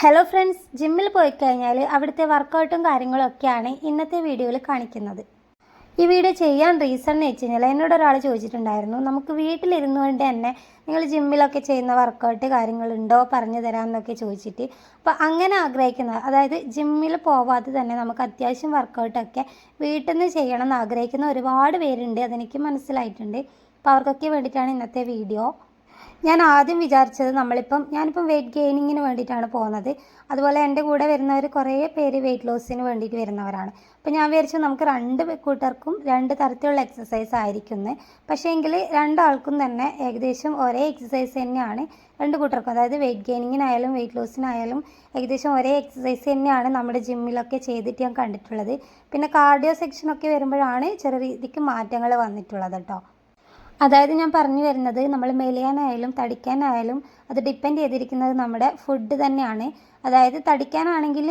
Hello friends ജിമ്മിൽ പോയി കഴിഞ്ഞാൽ അവിടുത്തെ വർക്കൗട്ടും കാര്യങ്ങളും ഒക്കെയാണ് ഇന്നത്തെ വീഡിയോയിൽ കാണിക്കുന്നത്. ഈ വീഡിയോ ചെയ്യാൻ റീസൺ എന്ന് വെച്ച് കഴിഞ്ഞാൽ എന്നോട് ഒരാൾ ചോദിച്ചിട്ടുണ്ടായിരുന്നു നമുക്ക് വീട്ടിലിരുന്നു കൊണ്ട് തന്നെ നിങ്ങൾ ജിമ്മിലൊക്കെ ചെയ്യുന്ന വർക്കൗട്ട് കാര്യങ്ങളുണ്ടോ? പറഞ്ഞു തരാമെന്നൊക്കെ ചോദിച്ചിട്ട്. അപ്പോൾ അങ്ങനെ ആഗ്രഹിക്കുന്ന അതായത് ജിമ്മിൽ പോവാതെ തന്നെ നമുക്ക് അത്യാവശ്യം വർക്കൗട്ടൊക്കെ വീട്ടിൽ നിന്ന് ചെയ്യണം എന്ന് ആഗ്രഹിക്കുന്ന ഒരുപാട് പേരുണ്ട് അതെനിക്ക് മനസ്സിലായിട്ടുണ്ട്. അപ്പോൾ അവർക്കൊക്കെ വേണ്ടിയിട്ടാണ് ഇന്നത്തെ വീഡിയോ ഞാൻ ആദ്യം വിചാരിച്ചത് നമ്മളിപ്പം ഞാനിപ്പം വെയിറ്റ് ഗെയിനിങ്ങിന് വേണ്ടിയിട്ടാണ് പോകുന്നത്. അതുപോലെ എന്റെ കൂടെ വരുന്നവർ കുറേ പേര് വെയിറ്റ് ലോസിന് വേണ്ടിയിട്ട് വരുന്നവരാണ്. അപ്പോൾ ഞാൻ വിചാരിച്ചു നമുക്ക് രണ്ട് കൂട്ടർക്കും രണ്ട് തരത്തിലുള്ള എക്സസൈസ് ആയിരിക്കുന്നത് പക്ഷേ എങ്കിൽ രണ്ടാൾക്കും തന്നെ ഏകദേശം ഒരേ എക്സസൈസ് തന്നെയാണ് രണ്ട് കൂട്ടർക്കും. അതായത് വെയിറ്റ് ഗെയിനിങ്ങിനായാലും വെയിറ്റ് ലോസിനായാലും ഏകദേശം ഒരേ എക്സസൈസ് തന്നെയാണ് നമ്മുടെ ജിമ്മിലൊക്കെ ചെയ്തിട്ട് ഞാൻ കണ്ടിട്ടുള്ളത്. പിന്നെ കാർഡിയോ സെക്ഷനൊക്കെ വരുമ്പോഴാണ് ചെറിയ രീതിക്ക് മാറ്റങ്ങൾ വന്നിട്ടുള്ളത് കേട്ടോ അതായത് ഞാൻ പറഞ്ഞു വരുന്നത് നമ്മൾ മെലിയാനായാലും തടിക്കാനായാലും അത് ഡിപ്പെൻഡ് ചെയ്തിരിക്കുന്നത് നമ്മുടെ ഫുഡ് തന്നെയാണ്. അതായത് തടിക്കാനാണെങ്കിൽ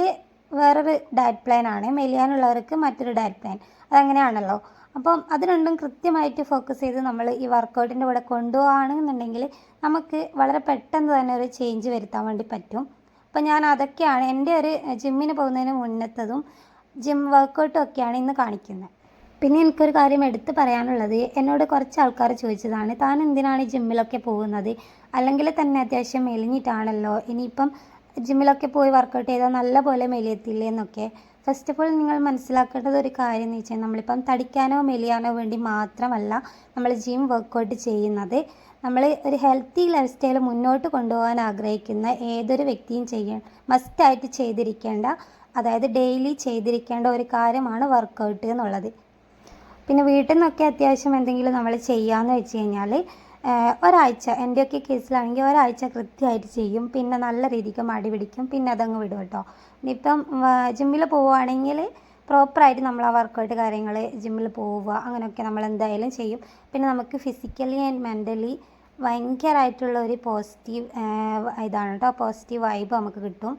വേറൊരു ഡയറ്റ് പ്ലാൻ ആണ്. മെലിയാനുള്ളവർക്ക് മറ്റൊരു ഡയറ്റ് പ്ലാൻ അതങ്ങനെയാണല്ലോ. അപ്പം അത് രണ്ടും കൃത്യമായിട്ട് ഫോക്കസ് ചെയ്ത് നമ്മൾ ഈ വർക്കൗട്ടിന്റെ കൂടെ കൊണ്ടുപോകുകയാണെന്നുണ്ടെങ്കിൽ നമുക്ക് വളരെ പെട്ടെന്ന് തന്നെ ഒരു ചേഞ്ച് വരുത്താൻ വേണ്ടി പറ്റും. അപ്പം ഞാൻ അതൊക്കെയാണ് എന്റെ ഒരു ജിമ്മിന് പോകുന്നതിന് മുന്നത്തതും ജിം വർക്കൗട്ടും ഒക്കെയാണ് ഇന്ന് കാണിക്കുന്നത്. പിന്നെ എനിക്കൊരു കാര്യം എടുത്ത് പറയാനുള്ളത്. എന്നോട് കുറച്ച് ആൾക്കാർ ചോദിച്ചതാണ് താൻ എന്തിനാണ് ജിമ്മിലൊക്കെ പോകുന്നത്? അല്ലെങ്കിൽ തന്നെ അത്യാവശ്യം മെലിഞ്ഞിട്ടാണല്ലോ. ഇനിയിപ്പം ജിമ്മിലൊക്കെ പോയി വർക്കൗട്ട് ചെയ്താൽ നല്ല പോലെ മെലിയത്തില്ലേ എന്നൊക്കെ. ഫസ്റ്റ് ഓഫ് ഓൾ നിങ്ങൾ മനസ്സിലാക്കേണ്ടത് ഒരു കാര്യം എന്ന് വെച്ചാൽ നമ്മളിപ്പം തടിക്കാനോ മെലിയാനോ വേണ്ടി മാത്രമല്ല നമ്മൾ ജിം വർക്കൗട്ട് ചെയ്യുന്നത്. നമ്മൾ ഒരു ഹെൽത്തി ലൈഫ് സ്റ്റൈൽ മുന്നോട്ട് കൊണ്ടുപോകാൻ ആഗ്രഹിക്കുന്ന ഏതൊരു വ്യക്തിയും ചെയ്യ മസ്റ്റായിട്ട് ചെയ്തിരിക്കേണ്ട അതായത് ഡെയിലി ചെയ്തിരിക്കേണ്ട ഒരു കാര്യമാണ് വർക്കൗട്ട് എന്നുള്ളത്. പിന്നെ വീട്ടിൽ നിന്നൊക്കെ അത്യാവശ്യം എന്തെങ്കിലും നമ്മൾ ചെയ്യാമെന്ന് വെച്ച് കഴിഞ്ഞാൽ ഒരാഴ്ച എന്റെയൊക്കെ കേസിലാണെങ്കിൽ ഒരാഴ്ച കൃത്യമായിട്ട് ചെയ്യും. പിന്നെ നല്ല രീതിക്ക് മടി പിടിക്കും. പിന്നെ അതങ്ങ് വിടും കേട്ടോ. ഇനിയിപ്പം ജിമ്മിൽ പോവുകയാണെങ്കിൽ പ്രോപ്പറായിട്ട് നമ്മൾ ആ വർക്കൗട്ട് കാര്യങ്ങൾ ജിമ്മിൽ പോവുക. അങ്ങനെയൊക്കെ നമ്മൾ എന്തായാലും ചെയ്യും. പിന്നെ നമുക്ക് ഫിസിക്കലി ആൻഡ് മെന്റലി ഭയങ്കരമായിട്ടുള്ള ഒരു പോസിറ്റീവ് ഇതാണ് കേട്ടോ. പോസിറ്റീവ് വൈബ് നമുക്ക് കിട്ടും.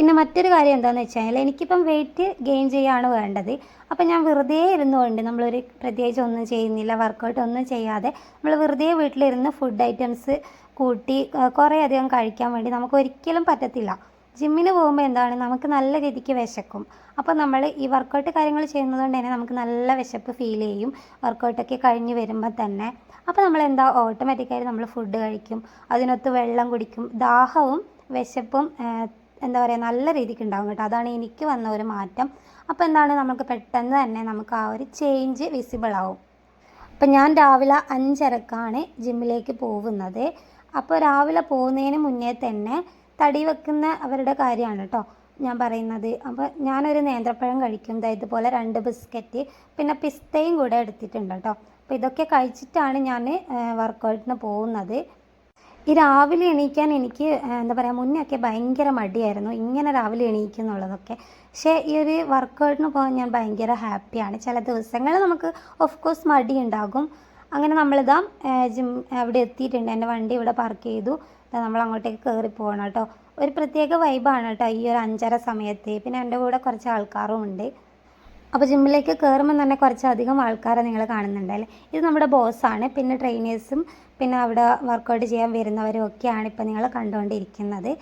പിന്നെ മറ്റൊരു കാര്യം എന്താണെന്ന് വെച്ച് കഴിഞ്ഞാൽ എനിക്കിപ്പം വെയിറ്റ് ഗെയിൻ ചെയ്യുകയാണ് വേണ്ടത്. അപ്പം ഞാൻ വെറുതെ ഇരുന്നുകൊണ്ട് നമ്മളൊരു പ്രത്യേകിച്ച് ഒന്നും ചെയ്യുന്നില്ല വർക്കൗട്ട് ഒന്നും ചെയ്യാതെ നമ്മൾ വെറുതെ വീട്ടിലിരുന്ന് ഫുഡ് ഐറ്റംസ് കൂട്ടി കുറേ അധികം കഴിക്കാൻ വേണ്ടി നമുക്ക് ഒരിക്കലും പറ്റത്തില്ല. ജിമ്മിന് പോകുമ്പോൾ എന്താണ്? നമുക്ക് നല്ല രീതിക്ക് വിശക്കും. അപ്പോൾ നമ്മൾ ഈ വർക്കൗട്ട് കാര്യങ്ങൾ ചെയ്യുന്നത് കൊണ്ട് തന്നെ നമുക്ക് നല്ല വിശപ്പ് ഫീൽ ചെയ്യും. വർക്കൗട്ടൊക്കെ കഴിഞ്ഞ് വരുമ്പോൾ തന്നെ. അപ്പോൾ നമ്മൾ എന്താ? ഓട്ടോമാറ്റിക്കായിട്ട് നമ്മൾ ഫുഡ് കഴിക്കും. അതിനൊത്ത് വെള്ളം കുടിക്കും. ദാഹവും വിശപ്പും എന്താ പറയുക നല്ല രീതിക്ക് ഉണ്ടാവും കേട്ടോ. അതാണ് എനിക്ക് വന്ന ഒരു മാറ്റം. അപ്പോൾ എന്താണ് നമുക്ക് പെട്ടെന്ന് തന്നെ നമുക്ക് ആ ഒരു ചേഞ്ച് വിസിബിൾ ആവും. അപ്പം ഞാൻ രാവിലെ അഞ്ചരക്കാണ് ജിമ്മിലേക്ക് പോകുന്നത്. അപ്പോൾ രാവിലെ പോകുന്നതിന് മുന്നേ തന്നെ തടി വെക്കുന്ന അവരുടെ കാര്യമാണ് കേട്ടോ ഞാൻ പറയുന്നത്. അപ്പോൾ ഞാനൊരു നേന്ത്രപ്പഴം കഴിക്കും. ഇതുപോലെ രണ്ട് ബിസ്ക്കറ്റ് പിന്നെ പിസ്തയും കൂടെ എടുത്തിട്ടുണ്ട് കേട്ടോ. അപ്പോൾ ഇതൊക്കെ കഴിച്ചിട്ടാണ് ഞാൻ വർക്കൗട്ടിന് പോകുന്നത്. ഈ രാവിലെ എണീക്കാൻ എനിക്ക് എന്താ പറയുക മുന്നേ ഒക്കെ ഭയങ്കര മടിയായിരുന്നു ഇങ്ങനെ രാവിലെ എണീക്കുന്നുള്ളതൊക്കെ പക്ഷേ ഈ ഒരു വർക്കൗട്ടിന് പോകാൻ ഞാൻ ഭയങ്കര ഹാപ്പിയാണ്. ചില ദിവസങ്ങൾ നമുക്ക് ഓഫ് കോഴ്സ് മടി ഉണ്ടാകും അങ്ങനെ നമ്മളിതാ ജിം അവിടെ എത്തിയിട്ടുണ്ട്. എന്റെ വണ്ടി ഇവിടെ പാർക്ക് ചെയ്തു. നമ്മൾ അങ്ങോട്ടേക്ക് കയറി പോകണം കേട്ടോ. ഒരു പ്രത്യേക വൈബാണ് കേട്ടോ ഈ ഒരു അഞ്ചര സമയത്ത്. പിന്നെ എന്റെ കൂടെ കുറച്ച് ആൾക്കാരും ഉണ്ട്. അപ്പോൾ ജിമ്മിലേക്ക് കയറുമ്പോൾ തന്നെ കുറച്ചധികം ആൾക്കാരെ നിങ്ങൾ കാണുന്നുണ്ടല്ലേ ഇത് നമ്മുടെ ബോസാണ് പിന്നെ ട്രെയിനേഴ്സും പിന്നെ അവിടെ വർക്കൗട്ട് ചെയ്യാൻ വരുന്നവരും ഒക്കെയാണ് ഇപ്പോൾ നിങ്ങൾ കണ്ടുകൊണ്ടിരിക്കുന്നത്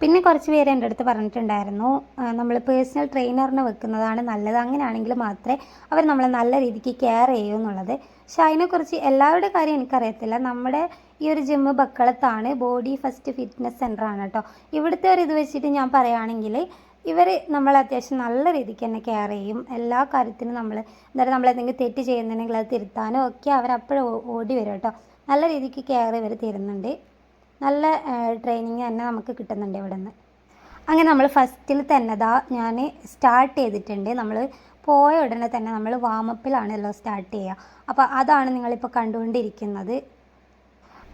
പിന്നെ കുറച്ച് പേര് എന്റെ അടുത്ത് പറഞ്ഞിട്ടുണ്ടായിരുന്നു നമ്മൾ പേഴ്സണൽ ട്രെയിനറിനെ വെക്കുന്നതാണ് നല്ലത്. അങ്ങനെയാണെങ്കിൽ മാത്രമേ അവർ നമ്മളെ നല്ല രീതിക്ക് കെയർ ചെയ്യൂ എന്നുള്ളത്. പക്ഷെ അതിനെക്കുറിച്ച് എല്ലാവരുടെ കാര്യം എനിക്കറിയത്തില്ല. നമ്മുടെ ഈ ഒരു ജിമ്മ് ബക്കളത്താണ് ബോഡി ഫസ്റ്റ് ഫിറ്റ്നസ് സെന്റർ ആണ് കേട്ടോ. ഇവിടുത്തെ ഒരു ഇത് വെച്ചിട്ട് ഞാൻ പറയുകയാണെങ്കിൽ ഇവർ നമ്മളെ അത്യാവശ്യം നല്ല രീതിക്ക് തന്നെ കെയർ ചെയ്യും. എല്ലാ കാര്യത്തിനും നമ്മൾ എന്താ നമ്മൾ എന്തെങ്കിലും തെറ്റ് ചെയ്യുന്നുണ്ടെങ്കിൽ അത് തിരുത്താനോ ഒക്കെ അവർ അപ്പോഴും ഓടി വരും കേട്ടോ. നല്ല രീതിക്ക് കെയർ ഇവർ തരുന്നുണ്ട്. നല്ല ട്രെയിനിങ് തന്നെ നമുക്ക് കിട്ടുന്നുണ്ട് ഇവിടെ നിന്ന് അങ്ങനെ നമ്മൾ ഫസ്റ്റിൽ തന്നെ ദാ ഞാൻ സ്റ്റാർട്ട് ചെയ്തിട്ടുണ്ട്. നമ്മൾ പോയ ഉടനെ തന്നെ നമ്മൾ വാമപ്പിലാണല്ലോ സ്റ്റാർട്ട് ചെയ്യുക. അപ്പോൾ അതാണ് നിങ്ങളിപ്പോൾ കണ്ടുകൊണ്ടിരിക്കുന്നത്.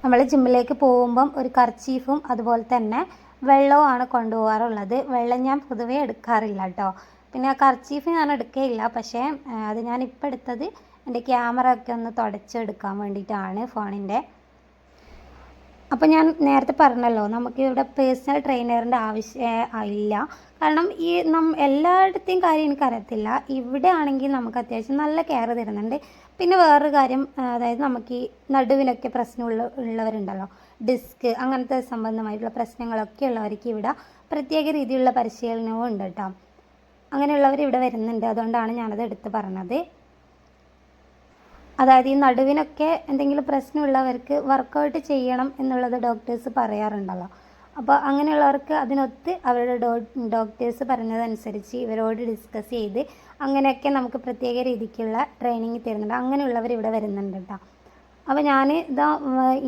നമ്മൾ ജിമ്മിലേക്ക് പോകുമ്പം ഒരു കർച്ചീഫും അതുപോലെ തന്നെ വെള്ളവുമാണ് കൊണ്ടുപോകാറുള്ളത്. വെള്ളം ഞാൻ പൊതുവേ എടുക്കാറില്ല കേട്ടോ പിന്നെ കർച്ചീഫ് ഞാൻ എടുക്കുകയില്ല പക്ഷേ അത് ഞാൻ ഇപ്പോൾ എടുത്തത് എന്റെ ക്യാമറ ഒക്കെ ഒന്ന് തുടച്ചെടുക്കാൻ വേണ്ടിയിട്ടാണ് ഫോണിന്റെ. അപ്പോൾ ഞാൻ നേരത്തെ പറഞ്ഞല്ലോ നമുക്ക് ഇവിടെ പേഴ്സണൽ ട്രെയിനറിന്റെ ആവശ്യം ഇല്ല. കാരണം ഈ നം എല്ലായിടത്തെയും കാര്യം എനിക്കറിയത്തില്ല. ഇവിടെ ആണെങ്കിൽ നമുക്ക് അത്യാവശ്യം നല്ല കെയർ തരുന്നുണ്ട്. പിന്നെ വേറൊരു കാര്യം അതായത് നമുക്ക് ഈ നടുവിനൊക്കെ പ്രശ്നമുള്ള ഉള്ളവരുണ്ടല്ലോ. ഡിസ്ക് അങ്ങനത്തെ സംബന്ധമായിട്ടുള്ള പ്രശ്നങ്ങളൊക്കെ ഉള്ളവർക്ക് ഇവിടെ പ്രത്യേക രീതിയിലുള്ള പരിശീലനവും ഉണ്ട് കേട്ടോ. അങ്ങനെയുള്ളവർ ഇവിടെ വരുന്നുണ്ട്. അതുകൊണ്ടാണ് ഞാനത് എടുത്ത് പറഞ്ഞത്. അതായത് ഈ നടുവിനൊക്കെ എന്തെങ്കിലും പ്രശ്നമുള്ളവർക്ക് വർക്കൗട്ട് ചെയ്യണം എന്നുള്ളത് ഡോക്ടേഴ്സ് പറയാറുണ്ടല്ലോ. അപ്പോൾ അങ്ങനെയുള്ളവർക്ക് അതിനൊത്ത് അവരുടെ ഡോ ഡോക്ടേഴ്സ് പറഞ്ഞതനുസരിച്ച് ഇവരോട് ഡിസ്കസ് ചെയ്ത് അങ്ങനെയൊക്കെ നമുക്ക് പ്രത്യേക രീതിക്കുള്ള ട്രെയിനിങ് തരുന്നുണ്ട്. അങ്ങനെയുള്ളവർ ഇവിടെ വരുന്നുണ്ട് കേട്ടോ അപ്പോൾ ഞാൻ ഇതാ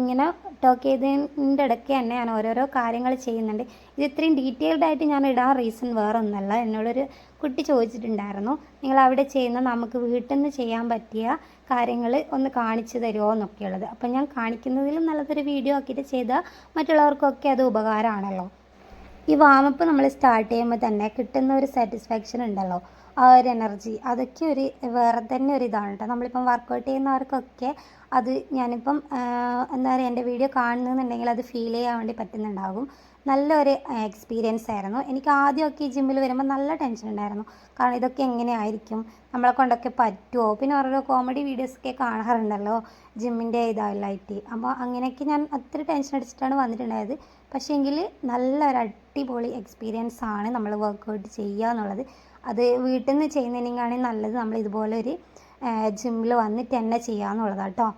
ഇങ്ങനെ ടോക്ക് ചെയ്തതിന്റെ ഇടയ്ക്ക് തന്നെ ഞാൻ ഓരോരോ കാര്യങ്ങൾ ചെയ്യുന്നുണ്ട്. ഇത് ഇത്രയും ഡീറ്റെയിൽഡ് ആയിട്ട് ഞാൻ ഇടാൻ റീസൺ വേറെ ഒന്നല്ല എന്നോടൊരു കുട്ടി ചോദിച്ചിട്ടുണ്ടായിരുന്നു നിങ്ങൾ അവിടെ ചെയ്യുന്ന നമുക്ക് വീട്ടിൽ നിന്ന് ചെയ്യാൻ പറ്റിയ കാര്യങ്ങൾ ഒന്ന് കാണിച്ചു തരുമോ എന്നൊക്കെയുള്ളത് അപ്പം ഞാൻ കാണിക്കുന്നതിലും നല്ലതൊരു വീഡിയോ ആക്കിയിട്ട് ചെയ്താൽ മറ്റുള്ളവർക്കൊക്കെ അത് ഉപകാരമാണല്ലോ. ഈ വാമപ്പ് നമ്മൾ സ്റ്റാർട്ട് ചെയ്യുമ്പോൾ തന്നെ കിട്ടുന്ന ഒരു സാറ്റിസ്ഫാക്ഷൻ ഉണ്ടല്ലോ. ആ ഒരു എനർജി അതൊക്കെ ഒരു വേറെ തന്നെ ഒരു ഇതാണ് കേട്ടോ നമ്മളിപ്പം വർക്കൗട്ട് ചെയ്യുന്നവർക്കൊക്കെ അത് ഞാനിപ്പം എന്താ പറയുക എന്റെ വീഡിയോ കാണുന്നുണ്ടെങ്കിൽ അത് ഫീൽ ചെയ്യാൻ വേണ്ടി പറ്റുന്നുണ്ടാകും. നല്ലൊരു എക്സ്പീരിയൻസ് ആയിരുന്നു. എനിക്ക് ആദ്യമൊക്കെ ഈ ജിമ്മിൽ വരുമ്പോൾ നല്ല ടെൻഷൻ ഉണ്ടായിരുന്നു. കാരണം ഇതൊക്കെ എങ്ങനെയായിരിക്കും? നമ്മളെ കൊണ്ടൊക്കെ പറ്റുമോ പിന്നെ ഓരോരോ കോമഡി വീഡിയോസൊക്കെ കാണാറുണ്ടല്ലോ ജിമ്മിന്റെ ഇതായിട്ട്. അപ്പോൾ അങ്ങനെയൊക്കെ ഞാൻ ഒത്തിരി ടെൻഷൻ അടിച്ചിട്ടാണ് വന്നിട്ടുണ്ടായത്. പക്ഷേങ്കിൽ നല്ലൊരു അടിപൊളി എക്സ്പീരിയൻസ് ആണ് നമ്മൾ വർക്കൗട്ട് ചെയ്യുക എന്നുള്ളത്. അത് വീട്ടിൽ നിന്ന് ചെയ്യുന്നതിനേക്കാളും നല്ലത് നമ്മൾ ഇതുപോലെ ഒരു ജിമ്മിൽ വന്നിട്ട് തന്നെ ചെയ്യുക കേട്ടോ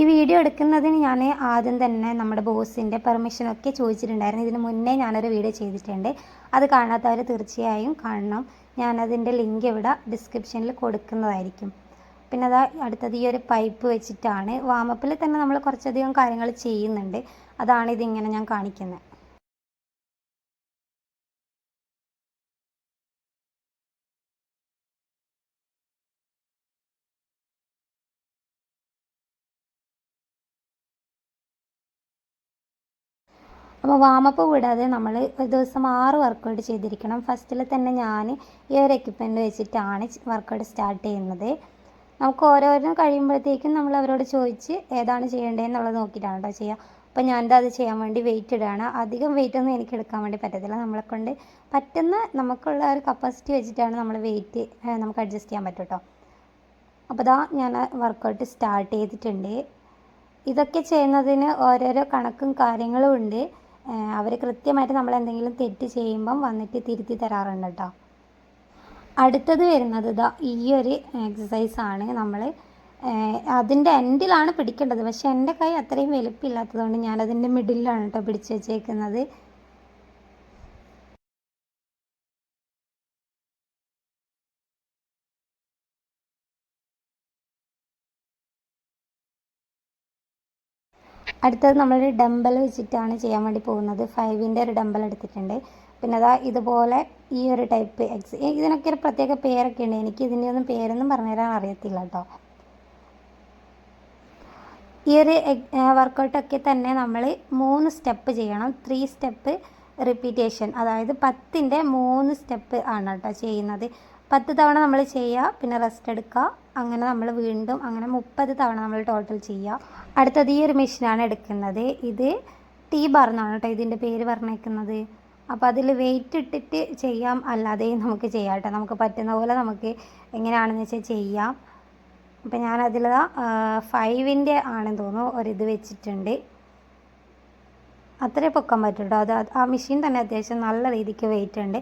ഈ വീഡിയോ എടുക്കുന്നതിന് ഞാൻ ആദ്യം തന്നെ നമ്മുടെ ബോസിന്റെ പെർമിഷനൊക്കെ ചോദിച്ചിട്ടുണ്ടായിരുന്നു. ഇതിന് മുന്നേ ഞാനൊരു വീഡിയോ ചെയ്തിട്ടുണ്ട്. അത് കാണാത്തവർ തീർച്ചയായും കാണണം. ഞാനതിന്റെ ലിങ്ക് ഇവിടെ ഡിസ്ക്രിപ്ഷനിൽ കൊടുക്കുന്നതായിരിക്കും. പിന്നെ അതാ അടുത്തത് ഈ ഒരു പൈപ്പ് വെച്ചിട്ടാണ്. വാമപ്പിൽ തന്നെ നമ്മൾ കുറച്ചധികം കാര്യങ്ങൾ ചെയ്യുന്നുണ്ട്. അതാണ് ഇതിങ്ങനെ ഞാൻ കാണിക്കുന്നത് അപ്പോൾ വാമപ്പ് കൂടാതെ നമ്മൾ ഒരു ദിവസം ആറ് വർക്കൗട്ട് ചെയ്തിരിക്കണം. ഫസ്റ്റിൽ തന്നെ ഞാൻ ഈ ഒരു എക്യുപ്മെന്റ് വെച്ചിട്ടാണ് വർക്കൗട്ട് സ്റ്റാർട്ട് ചെയ്യുന്നത്. നമുക്ക് ഓരോരോ കഴിയുമ്പോഴത്തേക്കും നമ്മൾ അവരോട് ചോദിച്ച് ഏതാണ് ചെയ്യേണ്ടതെന്നുള്ളത് നോക്കിയിട്ടാണ് കേട്ടോ ചെയ്യുക അപ്പോൾ ഞാനിത് അത് ചെയ്യാൻ വേണ്ടി വെയിറ്റ് ഇടുകയാണ് അധികം വെയിറ്റ് ഒന്നും എനിക്ക് എടുക്കാൻ വേണ്ടി പറ്റത്തില്ല. നമ്മളെ കൊണ്ട് പറ്റുന്ന നമുക്കുള്ള ഒരു കപ്പാസിറ്റി വെച്ചിട്ടാണ് നമ്മൾ വെയിറ്റ് നമുക്ക് അഡ്ജസ്റ്റ് ചെയ്യാൻ പറ്റും കേട്ടോ അപ്പോൾ ഇതാ ഞാൻ വർക്കൗട്ട് സ്റ്റാർട്ട് ചെയ്തിട്ടുണ്ട്. ഇതൊക്കെ ചെയ്യുന്നതിന് ഓരോരോ കണക്കും കാര്യങ്ങളും ഉണ്ട്. അവർ കൃത്യമായിട്ട് നമ്മൾ എന്തെങ്കിലും തെറ്റ് ചെയ്യുമ്പം വന്നിട്ട് തിരുത്തി തരാറുണ്ട് കേട്ടോ അടുത്തത് വരുന്നത് ഇതാ ഈ ഒരു എക്സസൈസ് ആണ് നമ്മൾ അതിന്റെ എൻഡിലാണ് പിടിക്കേണ്ടത്. പക്ഷേ എന്റെ കൈ അത്രയും വലുപ്പമില്ലാത്തതുകൊണ്ട് ഞാനതിന്റെ മിഡിലാണ് കേട്ടോ പിടിച്ച് വെച്ചേക്കുന്നത്. അടുത്തത് നമ്മൾ ഡമ്പൽ വെച്ചിട്ടാണ് ചെയ്യാൻ വേണ്ടി പോകുന്നത്. ഫൈവിന്റെ ഒരു ഡമ്പൽ എടുത്തിട്ടുണ്ട്. പിന്നെ അതാ ഇതുപോലെ ഈ ഒരു ടൈപ്പ് എക്സ് ഇതിനൊക്കെ ഒരു പ്രത്യേക പേരൊക്കെ ഉണ്ട്. എനിക്ക് ഇതിന്റെ ഒന്നും പേരൊന്നും പറഞ്ഞുതരാൻ അറിയത്തില്ല കേട്ടോ. ഈ ഒരു വർക്കൗട്ടൊക്കെ തന്നെ നമ്മൾ മൂന്ന് സ്റ്റെപ്പ് ചെയ്യണം. ത്രീ സ്റ്റെപ്പ് റിപ്പീറ്റേഷൻ അതായത് പത്തിന്റെ മൂന്ന് സ്റ്റെപ്പ് ആണ് കേട്ടോ ചെയ്യുന്നത്. പത്ത് തവണ നമ്മൾ ചെയ്യുക പിന്നെ റെസ്റ്റ് എടുക്കുക അങ്ങനെ നമ്മൾ വീണ്ടും അങ്ങനെ മുപ്പത് തവണ നമ്മൾ ടോട്ടൽ ചെയ്യുക അടുത്തത് ഈ ഒരു മെഷീനാണ് എടുക്കുന്നത്. ഇത് ടീ ബാർ എന്നാണ് കേട്ടോ ഇതിന്റെ പേര് പറഞ്ഞേക്കുന്നത്. അപ്പോൾ അതിൽ വെയിറ്റ് ഇട്ടിട്ട് ചെയ്യാം അല്ലാതെയും നമുക്ക് ചെയ്യാം കേട്ടോ. നമുക്ക് പറ്റുന്ന പോലെ നമുക്ക് എങ്ങനെയാണെന്ന് വെച്ചാൽ ചെയ്യാം. അപ്പോൾ ഞാനതിൽ ഫൈവിന്റെ ആണെന്ന് തോന്നുന്നു ഒരിത് വെച്ചിട്ടുണ്ട്. അത്രേ പൊക്കാൻ പറ്റും കേട്ടോ. അത് ആ മെഷീൻ തന്നെ അത്യാവശ്യം നല്ല രീതിക്ക് വെയിറ്റ് ഉണ്ട്.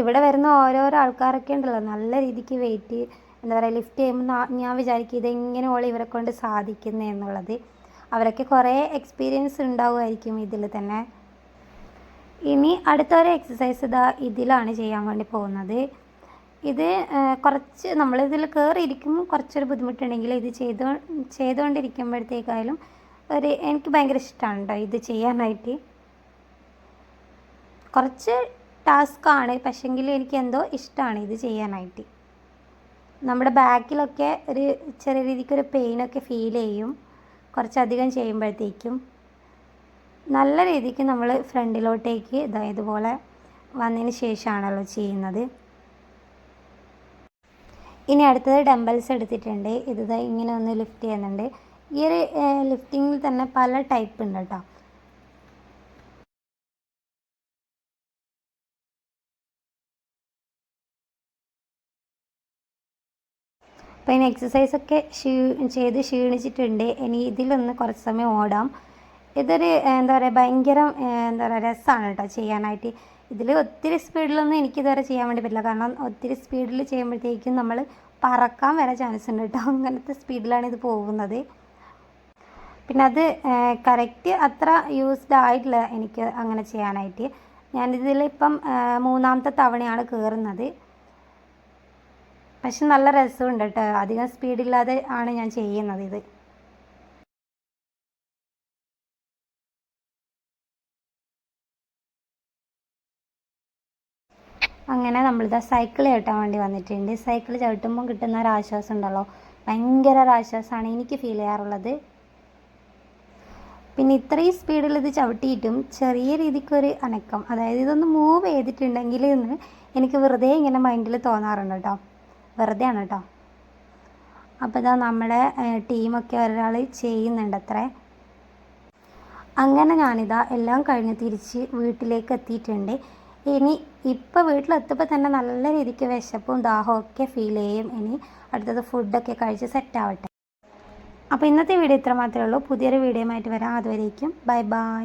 ഇവിടെ വരുന്ന ഓരോരോ ആൾക്കാരൊക്കെ ഉണ്ടല്ലോ. നല്ല രീതിക്ക് വെയിറ്റ് എന്താ പറയുക ലിഫ്റ്റ് ചെയ്യുമ്പോൾ ഞാൻ വിചാരിക്കും ഇതെങ്ങനെ ഓൾ ഇവരെ കൊണ്ട് സാധിക്കുന്നത് എന്നുള്ളത്. അവരൊക്കെ കുറേ എക്സ്പീരിയൻസ് ഉണ്ടാവുമായിരിക്കും ഇതിൽ തന്നെ. ഇനി അടുത്തൊരു എക്സസൈസ് ഇതാ ഇതിലാണ് ചെയ്യാൻ വേണ്ടി പോകുന്നത്. ഇത് കുറച്ച് നമ്മളിതിൽ കയറിയിരിക്കും കുറച്ചൊരു ബുദ്ധിമുട്ടുണ്ടെങ്കിൽ ഇത് ചെയ്തു ചെയ്തുകൊണ്ടിരിക്കുമ്പോഴത്തേക്കായാലും ഒരു എനിക്ക് ഭയങ്കര ഇഷ്ടമാണ് കേട്ടോ ഇത് ചെയ്യാനായിട്ട്. കുറച്ച് ടാസ്ക്കാണ്. പക്ഷെങ്കിൽ എനിക്ക് എന്തോ ഇഷ്ടമാണ് ഇത് ചെയ്യാനായിട്ട്. നമ്മുടെ ബാക്കിലൊക്കെ ഒരു ചെറിയ രീതിക്ക് ഒരു പെയിനൊക്കെ ഫീൽ ചെയ്യും. കുറച്ചധികം ചെയ്യുമ്പോഴത്തേക്കും. നല്ല രീതിക്ക് നമ്മൾ ഫ്രണ്ടിലോട്ടേക്ക് ഇതാ ഇതുപോലെ വന്നതിന് ശേഷമാണല്ലോ ചെയ്യുന്നത്. ഇനി അടുത്തത് ഡംബൽസ് എടുത്തിട്ടുണ്ട്. ഇത് ഇങ്ങനെ ഒന്ന് ലിഫ്റ്റ് ചെയ്യുന്നുണ്ട്. ഈ ഒരു ലിഫ്റ്റിങ്ങിൽ തന്നെ പല ടൈപ്പ് ഉണ്ട് കേട്ടോ. അപ്പോൾ ഇനി എക്സസൈസൊക്കെ ക്ഷീ ചെയ്ത് ക്ഷീണിച്ചിട്ടുണ്ട്. ഇനി ഇതിലൊന്ന് കുറച്ച് സമയം ഓടാം. ഇതൊരു എന്താ പറയുക ഭയങ്കര എന്താ പറയുക രസമാണ് കേട്ടോ ചെയ്യാനായിട്ട്. ഇതിൽ ഒത്തിരി സ്പീഡിലൊന്നും എനിക്കിതുവരെ ചെയ്യാൻ വേണ്ടി പറ്റില്ല. കാരണം ഒത്തിരി സ്പീഡിൽ ചെയ്യുമ്പോഴത്തേക്കും നമ്മൾ പറക്കാൻ വരെ ചാൻസ് ഉണ്ട് കേട്ടോ. അങ്ങനത്തെ സ്പീഡിലാണ് ഇത് പോകുന്നത്. പിന്നെ അത് കറക്റ്റ് അത്ര യൂസ്ഡ് ആയിട്ടില്ല എനിക്ക് അങ്ങനെ ചെയ്യാനായിട്ട്. ഞാനിതിലിപ്പം ഇപ്പം മൂന്നാമത്തെ തവണയാണ് കയറുന്നത് പക്ഷെ നല്ല രസമുണ്ട് കേട്ടോ. അധികം സ്പീഡില്ലാതെ ആണ് ഞാൻ ചെയ്യുന്നത് ഇത്. അങ്ങനെ നമ്മളിതാ സൈക്കിൾ ചവിട്ടാൻ വേണ്ടി വന്നിട്ടുണ്ട്. സൈക്കിൾ ചവിട്ടുമ്പോൾ കിട്ടുന്ന ഒരു ആശ്വാസം ഉണ്ടല്ലോ. ഭയങ്കര ഒരു ആശ്വാസമാണ് എനിക്ക് ഫീൽ ചെയ്യാറുള്ളത്. പിന്നെ ഇത്രയും സ്പീഡിൽ ഇത് ചവിട്ടിയിട്ടും ചെറിയ രീതിക്കൊരു അനക്കം അതായത് ഇതൊന്ന് മൂവ് ചെയ്തിട്ടുണ്ടെങ്കിൽ എന്ന് എനിക്ക് വെറുതെ ഇങ്ങനെ മൈൻഡിൽ തോന്നാറുണ്ട് കേട്ടോ. വെറുതെ ആണ് കേട്ടോ അപ്പോൾ ഇതാ നമ്മുടെ ടീമൊക്കെ ഒരാൾ ചെയ്യുന്നുണ്ട് അത്രേ അങ്ങനെ ഞാനിതാ എല്ലാം കഴിഞ്ഞ് തിരിച്ച് വീട്ടിലേക്ക് എത്തിയിട്ടുണ്ട് ഇനി ഇപ്പോൾ വീട്ടിലെത്തുമ്പോൾ തന്നെ നല്ല രീതിക്ക് വിശപ്പും ദാഹവും ഒക്കെ ഫീൽ ചെയ്യും. ഇനി അടുത്തത് ഫുഡൊക്കെ കഴിച്ച് സെറ്റാവട്ടെ അപ്പോൾ ഇന്നത്തെ വീഡിയോ ഇത്ര മാത്രമേ ഉള്ളൂ. പുതിയൊരു വീഡിയോയുമായിട്ട് വരാം. അതുവരേക്കും. Bye bye